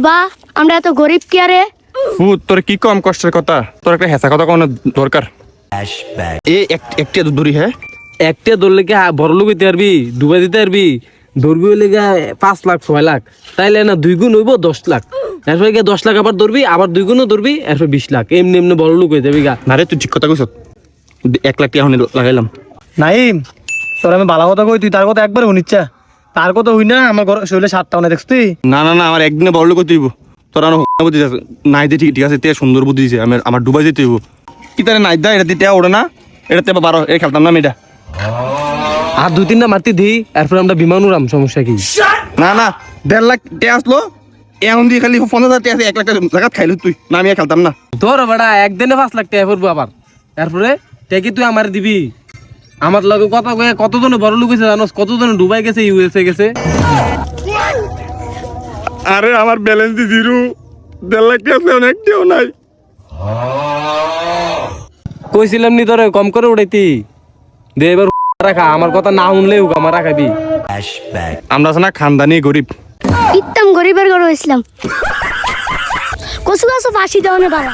আব্বা আমরা এত গরিব কি আরে? হু তোর কি কম কষ্টের কথা? তোর একটা হেসা কথা কোনো দরকার। এ এক- একটি দূরি হ্যাঁ? একটা ধরলে কি বড় লোক হইতে পারবি ডুবাই দিতে পারবি ধরবি হইলে পাঁচ লাখ ছয় লাখ। তাইলে না দুই গুণ হইব দশ লাখ। এরপরে গিয়ে দশ লাখ আবার ধরবি আবার দুই গুণও ধরবি এরপর বিশ লাখ। এমনি এমনি বড় লোক হয়ে যাবি গা। না রে তুই ঠিক কথা কইছ। এক লাখ টাকা লাগাইলাম। নাইম তোর আমি বালা কথা কই তুই তার কথা একবার শুনিচ্ছা? তার কথা হই না আমার ঘর শরীরে সাতটা না দেখছ না না না আমার একদিনে বড় লোক তুইব তোর আর বুদ্ধি আছে। নাই দে ঠিক ঠিক আছে তে সুন্দর বুদ্ধি দিছে। আমার আমার ডুবাই যেতে হইব। কি তারে নাই দা এটা দিতে ওড়ে না। এটা তে বারো এটা খেলতাম না আমি এটা। আর দুই তিনটা মারতে দিই এরপর আমরা বিমান উড়াম সমস্যা কি? না না দেড় লাখ টাকা আসলো। এখন দিয়ে খালি পঞ্চাশ হাজার টাকা আছে, এক লাখ টাকা খাইলো তুই। না আমি খেলতাম না। তোর বেড়া একদিনে পাঁচ লাখ টাকা পড়ব আবার। এরপরে টেকি তুই আমার দিবি। আমার লগে কত কয়ে কতজনে বড় লোক হয়েছে জানোস? কতজনে ডুবাই গেছে ইউএসএ গেছে? আরে আমার ব্যালেন্স দি জিরো। দেড় লাখ আছে অনেক কেউ নাই। কইছিলাম নি তোরে কম করে উড়াইতি দে এবার রাখা আমার কথা না শুনলেও আমার রাখাবি। আমরা আছে না খানদানি গরিব। ইত্তাম গরিবের ঘর হয়েছিলাম কচু গাছও ফাঁসি দেওয়ানে বাবা।